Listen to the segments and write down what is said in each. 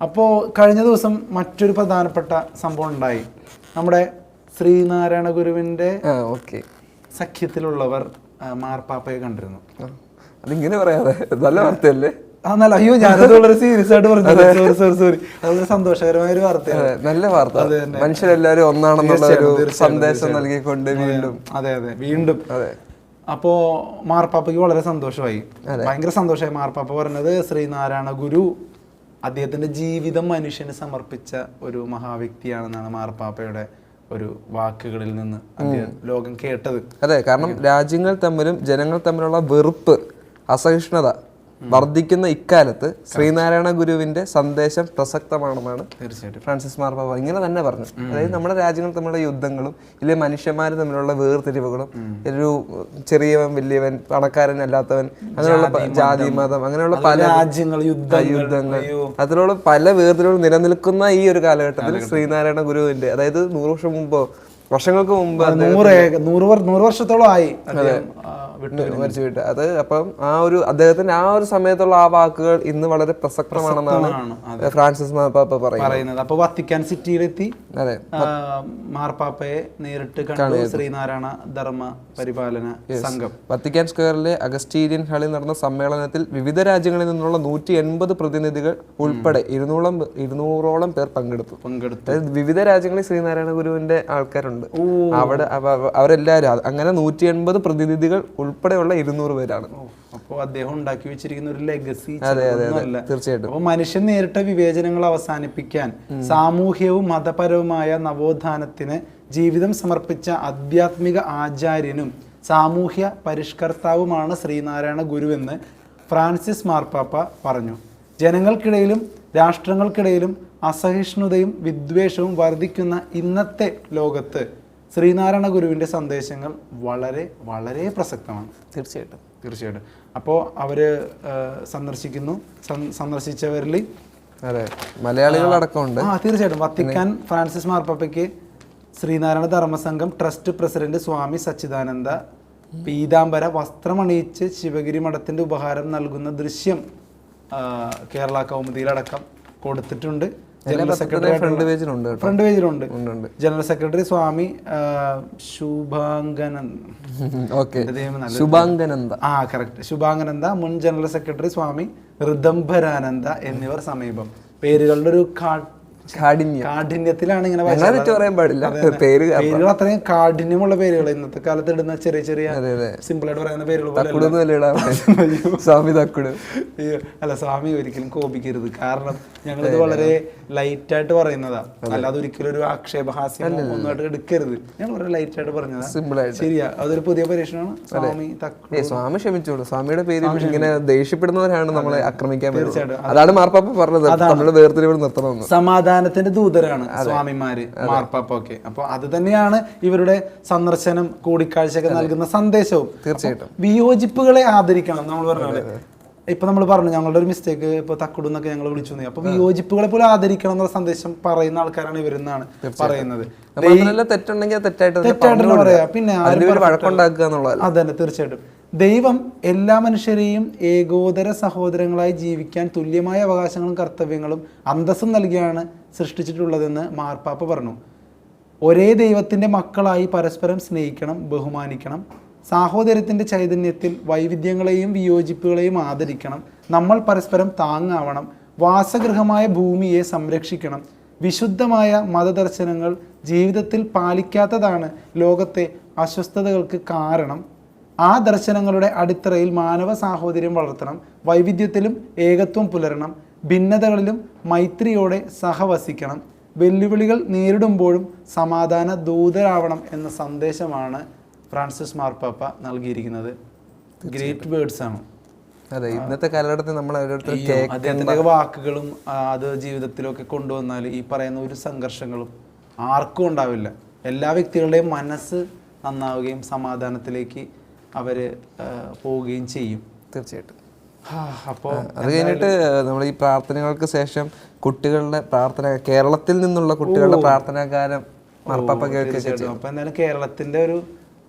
അപ്പോൾ കഴിഞ്ഞ ദിവസം മറ്റൊരു പ്രധാനപ്പെട്ട സംഭവം ഉണ്ടായി. നമ്മുടെ ശ്രീനാരായണ ഗുരുവിന്റെ ഓക്കെ. സഖ്യത്തിലുള്ളവർ മാർപ്പാപ്പയെ കണ്ടിരുന്നു. അതിങ്ങനെ പറയാതെ. നല്ല വാർത്തയല്ലേ? നല്ല അയ്യോ ഞാനത് വളരെ സീരിയസ് ആയിട്ട് പറഞ്ഞു. സോറി സോറി സോറി അതൊരു സന്തോഷകരമായ ഒരു വാർത്തയാണ്. നല്ല വാർത്ത. മനുഷ്യരെല്ലാരും ഒന്നാണെന്നുള്ള ഒരു സന്ദേശം. നൽകിക്കൊണ്ട് വീണ്ടും. അതെ അതെ. വീണ്ടും. അതെ. അപ്പോ മാർപ്പാപ്പയ്ക്ക് വളരെ സന്തോഷമായി. ഭയങ്കര സന്തോഷമായി മാർപ്പാപ്പ പറഞ്ഞത് ശ്രീനാരായണ ഗുരു അദ്ദേഹത്തിന്റെ ജീവിതം മനുഷ്യന് സമർപ്പിച്ച ഒരു മഹാവ്യക്തിയാണെന്നാണ് മാർപ്പാപ്പയുടെ ഒരു വാക്കുകളിൽ നിന്ന് ലോകം കേട്ടത്. അതെ കാരണം രാജ്യങ്ങൾ തമ്മിലും ജനങ്ങൾ തമ്മിലുള്ള വെറുപ്പ് അസഹിഷ്ണുത വർദ്ധിക്കുന്ന ഇക്കാലത്ത് ശ്രീനാരായണ ഗുരുവിന്റെ സന്ദേശം പ്രസക്തമാണെന്നാണ് തീർച്ചയായിട്ടും. ഫ്രാൻസിസ് മാർബാബ ഇങ്ങനെ തന്നെ പറഞ്ഞു. അതായത് നമ്മുടെ രാജ്യങ്ങൾ തമ്മിലുള്ള യുദ്ധങ്ങളും ഇല്ലെ മനുഷ്യന്മാർ തമ്മിലുള്ള വേർതിരിവുകളും ഒരു ചെറിയവൻ വലിയവൻ പണക്കാരൻ അല്ലാത്തവൻ അങ്ങനെയുള്ള ജാതി മതം അങ്ങനെയുള്ള പല രാജ്യങ്ങൾ യുദ്ധങ്ങൾ അതിലുള്ള പല വേർതിരിവുകൾ നിലനിൽക്കുന്ന ഈ ഒരു കാലഘട്ടത്തിൽ. ശ്രീനാരായണ ഗുരുവിന്റെ അതായത് നൂറ് വർഷം മുമ്പോ വർഷങ്ങൾക്ക് മുമ്പ് നൂറ് ഏക- നൂറ് നൂറ് വർഷത്തോളം ആയി മരിച്ചു വിട്ട്. അത് അപ്പം ആ ഒരു അദ്ദേഹത്തിന്റെ ആ ഒരു സമയത്തുള്ള ആ വാക്കുകൾ ഇന്ന് വളരെ പ്രസക്തമാണെന്നാണ് ഫ്രാൻസിസ് മാർപ്പാപ്പ പറയുന്നത്. പറയുന്നത്. അപ്പൊ വത്തിക്കാൻ സിറ്റിയിലെത്തി. അതെ. മാർപ്പാപ്പയെ നേരിട്ട് കണ്ടു. ശ്രീനാരായണ ധർമ്മ പരിപാലന സംഘം. വത്തിക്കാൻ സ്ക്വയറിലെ അഗസ്റ്റീരിയൻ ഹാളിൽ നടന്ന സമ്മേളനത്തിൽ വിവിധ രാജ്യങ്ങളിൽ നിന്നുള്ള നൂറ്റി എൺപത് പ്രതിനിധികൾ ഉൾപ്പെടെ ഇരുന്നൂറോളം ഇരുന്നൂറോളം പേർ പങ്കെടുത്തു. പങ്കെടുത്തു. വിവിധ രാജ്യങ്ങളിൽ ശ്രീനാരായണ ഗുരുവിന്റെ ആൾക്കാരുണ്ട്. അവിടെ അവ- അവ- അവരെല്ലാവരും അങ്ങനെ നൂറ്റി എൺപത് പ്രതിനിധികൾ ഉൾപ്പെടെയുള്ള ഇരുന്നൂറ് പേരാണ്. അപ്പോൾ അദ്ദേഹം ഉണ്ടാക്കി വെച്ചിരിക്കുന്ന ഒരു ലെഗസി അതെ അതെ തീർച്ചയായിട്ടും. അപ്പോൾ മനുഷ്യൻ നേരിട്ട വിവേചനങ്ങൾ അവസാനിപ്പിക്കാൻ സാമൂഹ്യവും മതപരവുമായ നവോത്ഥാനത്തിന് ജീവിതം സമർപ്പിച്ച ആധ്യാത്മിക ആചാര്യനും സാമൂഹ്യ പരിഷ്കർത്താവുമാണ് ശ്രീനാരായണ ഗുരുവെന്ന് ഫ്രാൻസിസ് മാർപ്പാപ്പ പറഞ്ഞു. ജനങ്ങൾക്കിടയിലും രാഷ്ട്രങ്ങൾക്കിടയിലും അസഹിഷ്ണുതയും വിദ്വേഷവും വർദ്ധിക്കുന്ന ഇന്നത്തെ ലോകത്ത് ശ്രീനാരായണ ഗുരുവിന്റെ സന്ദേശങ്ങൾ വളരെ വളരെ പ്രസക്തമാണ്. തീർച്ചയായിട്ടും. തീർച്ചയായിട്ടും. അപ്പോൾ അവർ സന്ദർശിക്കുന്നു. സന്ദ- സന്ദർശിച്ചവരിൽ അതെ മലയാളികൾ അടക്കമുണ്ട്. ആ തീർച്ചയായിട്ടും. വത്തിക്കാൻ ഫ്രാൻസിസ് മാർപ്പാപ്പയ്ക്ക് ശ്രീനാരായണ ധർമ്മസംഘം ട്രസ്റ്റ് പ്രസിഡന്റ് സ്വാമി സച്ചിദാനന്ദ പീതാംബര വസ്ത്രമണിയിച്ച് ശിവഗിരി മഠത്തിന്റെ ഉപഹാരം നൽകുന്ന ദൃശ്യം കേരള കൗമുദിയിലടക്കം കൊടുത്തിട്ടുണ്ട്. ജനറൽ സെക്രട്ടറി ഫ്രണ്ട് പേജിലുണ്ട് കേട്ടോ. ഫ്രണ്ട് പേജിലുണ്ട്. ജനറൽ സെക്രട്ടറി സ്വാമി എന്റെ ശുഭാംഗനന്ദ. ആ കറക്റ്റ് ശുഭാംഗനന്ദ മുൻ ജനറൽ സെക്രട്ടറി സ്വാമി ഋദംബരാനന്ദ എന്നിവർ സമീപം. പേരുകളുടെ ഒരു കാ- കാഠിന്യം കാഠിന്യത്തിലാണ് ഇങ്ങനെ പറയാൻ പാടില്ല. പേര് പേരുകൾ അത്രയും കാഠിന്യമുള്ള പേരുകൾ ഇന്നത്തെ കാലത്ത് ഇടുന്ന ചെറിയ ചെറിയ സിമ്പിൾ ആയിട്ട് പറയുന്ന പേരുകൾ സ്വാമി തക്കുട്. അല്ല സ്വാമി ഒരിക്കലും കോപിക്കരുത്. കാരണം ഞങ്ങളിത് വളരെ ലൈറ്റ് ആയിട്ട് പറയുന്നതാ. അല്ലാതെ ഒരിക്കലും ഒരു ആക്ഷേപഹാസ്യം ഒന്നുമായിട്ട് എടുക്കരുത്. ഞങ്ങൾ വളരെ ലൈറ്റ് ആയിട്ട് പറഞ്ഞതാ. സിമ്പിൾ ആയിട്ട് ശരിയാ. അതൊരു പുതിയ പരീക്ഷണമാണ്. സ്വാമി തക്കു ഏ സ്വാമി ക്ഷമിച്ചോളൂ. സ്വാമിയുടെ പേര് ഇങ്ങനെ ദേഷ്യപ്പെടുന്നവരാണ് നമ്മളെ ആക്രമിക്കാൻ തീർച്ചയായിട്ടും. അതാണ് മാർപ്പാപ്പ പറഞ്ഞത്. നമ്മൾ വേർതിരിവ് നിർത്തണമെന്ന്. സമാധാനത്തിന്റെ ദൂതരാണ് സ്വാമിമാര് മാർപ്പാപ്പ ഒക്കെ അപ്പൊ അത് തന്നെയാണ് ഇവരുടെ സന്ദർശനം കൂടിക്കാഴ്ചയൊക്കെ നൽകുന്ന സന്ദേശവും. തീർച്ചയായിട്ടും. വിയോജിപ്പുകളെ ആദരിക്കണം നമ്മൾ പറഞ്ഞ പോലെ ഇപ്പൊ നമ്മൾ പറഞ്ഞു ഞങ്ങളുടെ ഒരു മിസ്റ്റേക്ക് ഇപ്പൊ തക്കുടുന്നൊക്കെ ഞങ്ങൾ വിളിച്ചു. അപ്പൊ വിയോജിപ്പുകളെ പോലെ ആദരിക്കണം എന്നുള്ള സന്ദേശം പറയുന്ന ആൾക്കാരാണ് ഇവരെന്നാണ് പറയുന്നത്. തെറ്റുണ്ടെങ്കിൽ തെറ്റായിട്ട് പറയാ. പിന്നെ വഴക്കുണ്ടാക്കുക അതന്നെ തീർച്ചയായിട്ടും. ദൈവം എല്ലാ മനുഷ്യരെയും ഏകോദര സഹോദരങ്ങളായി ജീവിക്കാൻ തുല്യമായ അവകാശങ്ങളും കർത്തവ്യങ്ങളും അന്തസ്സും നൽകിയാണ് സൃഷ്ടിച്ചിട്ടുള്ളതെന്ന് മാർപ്പാപ്പ പറഞ്ഞു. ഒരേ ദൈവത്തിന്റെ മക്കളായി പരസ്പരം സ്നേഹിക്കണം ബഹുമാനിക്കണം. സാഹോദര്യത്തിന്റെ ചൈതന്യത്തിൽ വൈവിധ്യങ്ങളെയും വിയോജിപ്പുകളെയും ആദരിക്കണം. നമ്മൾ പരസ്പരം താങ്ങാവണം. വാസഗൃഹമായ ഭൂമിയെ സംരക്ഷിക്കണം. വിശുദ്ധമായ മതദർശനങ്ങൾ ജീവിതത്തിൽ പാലിക്കാത്തതാണ് ലോകത്തെ അസ്വസ്ഥതകൾക്ക് കാരണം. ആ ദർശനങ്ങളുടെ അടിത്തറയിൽ മാനവ സാഹോദര്യം വളർത്തണം വൈവിധ്യത്തിലും ഏകത്വം പുലരണം ഭിന്നതകളിലും മൈത്രിയോടെ സഹവസിക്കണം വെല്ലുവിളികൾ നേരിടുമ്പോഴും സമാധാന ദൂതരാവണം എന്ന സന്ദേശമാണ് ഫ്രാൻസിസ് മാർപ്പാപ്പ നൽകിയിരിക്കുന്നത്. ഗ്രേറ്റ് വേർഡ്സ് ആണ്. അതെ ഇന്നത്തെ കാലഘട്ടത്തിൽ നമ്മൾ അദ്ദേഹത്തിന്റെ വാക്കുകളും അത് ജീവിതത്തിലൊക്കെ കൊണ്ടുവന്നാൽ ഈ പറയുന്ന ഒരു സംഘർഷങ്ങളും ആർക്കും ഉണ്ടാവില്ല. എല്ലാ വ്യക്തികളുടെയും മനസ്സ് നന്നാവുകയും സമാധാനത്തിലേക്ക് അവർ ആ, പോവുകയും ചെയ്യും. തീർച്ചയായിട്ടും. അപ്പോൾ അപ്പോ അത് കഴിഞ്ഞിട്ട് നമ്മൾ ഈ പ്രാർത്ഥനകൾക്ക് ശേഷം കുട്ടികളുടെ പ്രാർത്ഥന കേരളത്തിൽ നിന്നുള്ള കുട്ടികളുടെ പ്രാർത്ഥനാകാരം മാർപ്പാപ്പ കേൾക്കുക തീർച്ചയായിട്ടും. അപ്പൊ എന്തായാലും കേരളത്തിന്റെ ഒരു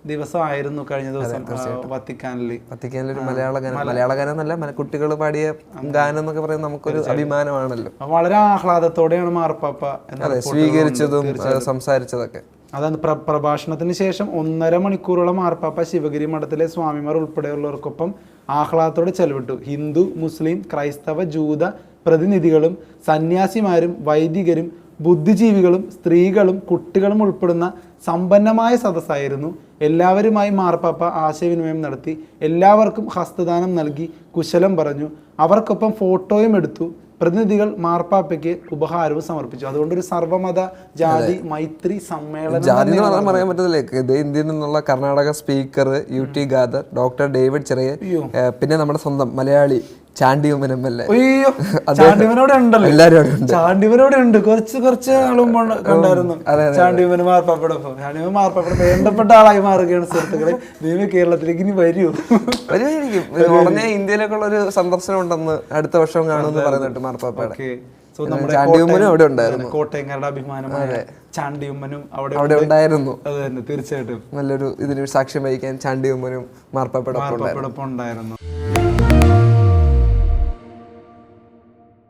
ദിവസമായിരുന്നു കഴിഞ്ഞ ദിവസം വത്തിക്കാനിൽ വത്തിക്കാനിൽ ഒരു മലയാള ഗാനം. മലയാള ഗാനം എന്നല്ല കുട്ടികൾ പാടിയ ഗാനം എന്നൊക്കെ പറയുന്നത് നമുക്കൊരു അഭിമാനമാണല്ലോ. വളരെ ആഹ്ലാദത്തോടെയാണ് മാർപ്പാപ്പ സ്വീകരിച്ചതും സംസാരിച്ചതൊക്കെ. അതാണ് പ്ര പ്രഭാഷണത്തിന് ശേഷം ഒന്നര മണിക്കൂറോളം മാർപ്പാപ്പ ശിവഗിരി മഠത്തിലെ സ്വാമിമാർ ഉൾപ്പെടെയുള്ളവർക്കൊപ്പം ആഹ്ലാദത്തോടെ ചെലവിട്ടു. ഹിന്ദു മുസ്ലിം ക്രൈസ്തവ ജൂത പ്രതിനിധികളും സന്യാസിമാരും വൈദികരും ബുദ്ധിജീവികളും സ്ത്രീകളും കുട്ടികളും ഉൾപ്പെടുന്ന സമ്പന്നമായ സദസ്സായിരുന്നു. എല്ലാവരുമായി മാർപ്പാപ്പ ആശയവിനിമയം നടത്തി. എല്ലാവർക്കും ഹസ്തദാനം നൽകി കുശലം പറഞ്ഞു. അവർക്കൊപ്പം ഫോട്ടോയും എടുത്തു. പ്രതിനിധികൾ മാർപ്പാപ്പയ്ക്ക് ഉപഹാരവും സമർപ്പിച്ചു. അതുകൊണ്ട് ഒരു സർവമത ജാതി മൈത്രി സമ്മേളനം ജാതി എന്ന് പറയാൻ പറ്റത്തില്ലേ? ഇന്ത്യയിൽ നിന്നുള്ള Karnataka speaker U T Khader doctor David ചെറിയ പിന്നെ നമ്മുടെ സ്വന്തം മലയാളി എം എൽ എ ഉണ്ടല്ലോ. ഉണ്ട്. കുറച്ച് കുറച്ച് ആളും കണ്ടായിരുന്നു. വേണ്ടപ്പെട്ട ആളായി മാറുകയാണ് സുഹൃത്തുക്കളെ. നീ കേരളത്തിലേക്ക് ഇനി വരൂ. വരുമായിരിക്കും ഉടനെ ഇന്ത്യയിലേക്കുള്ള ഒരു സന്ദർശനം ഉണ്ടെന്ന് അടുത്ത വർഷം കാണുമെന്ന് പറയുന്നുണ്ട് മാർപ്പാപ്പയുടെ. ചാണ്ടിയുമ്മനും അവിടെ ഉണ്ടായിരുന്നു. കോട്ടയംകാരുടെ അഭിമാനമായ ചാണ്ടിയുമ്മനും അവിടെ അവിടെ ഉണ്ടായിരുന്നു. അത് തന്നെ തീർച്ചയായിട്ടും. നല്ലൊരു ഇതിന് സാക്ഷ്യം വഹിക്കാൻ ചാണ്ടി ഉമ്മനും മാർപ്പാപ്പയുടെ ഉണ്ടായിരുന്നു. മാർപ്പാപ്പയോടൊപ്പം ഉണ്ടായിരുന്നു.